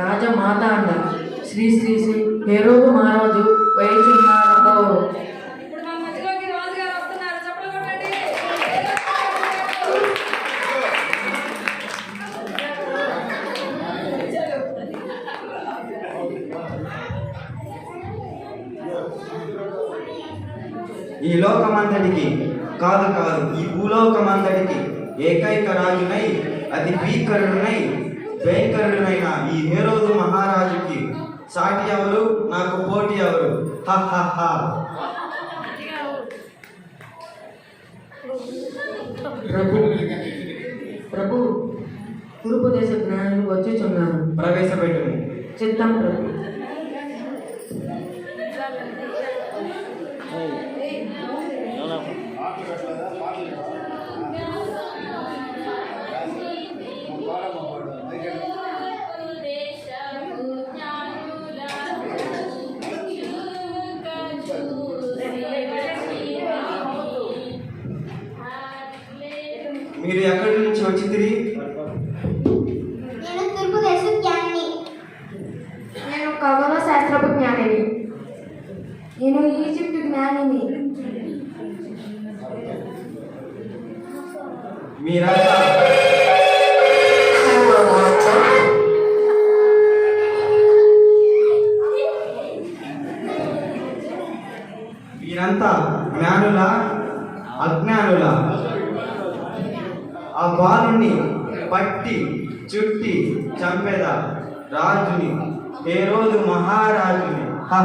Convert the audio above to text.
రాజమాత అండ శ్రీ శ్రీ శ్రీ హేరోదు మహారాజు వైచున్నారో ఇప్పుడు మన మధ్యలోకి రాజుగారు వస్తున్నారు. చెప్పలు కొట్టండి. ఈ లోకమంతటికి కాదు కాదు ఈ భూలోకమంతటికి ఏకైక రాజునై అతి భీకరుడునై భయంకరుడునైన ఈ హేరోదు మహారాజుకి సాటి ఎవరు? నాకు పోటీ ఎవరు? హ హ హ. ప్రభు. ప్రభు తూర్పు దేశ జ్ఞానులు వచ్చుచున్నారు ప్రవేశపెట్టుము. చిత్తం ప్రభు. మీరు ఎక్కడి నుంచి వచ్చి తిరిగి? నేను తూర్పు దేశ జ్ఞానిని. నేను ఖగోళ శాస్త్రపు జ్ఞానిని. నేను ఈజిప్ట్ జ్ఞానిని. మీరంతా వీరంతా జ్ఞానుల? అజ్ఞానుల? ఆ బాలుని పట్టి చుట్టి చంపేద రాజుని ఏ రోజు మహారాజుని. హ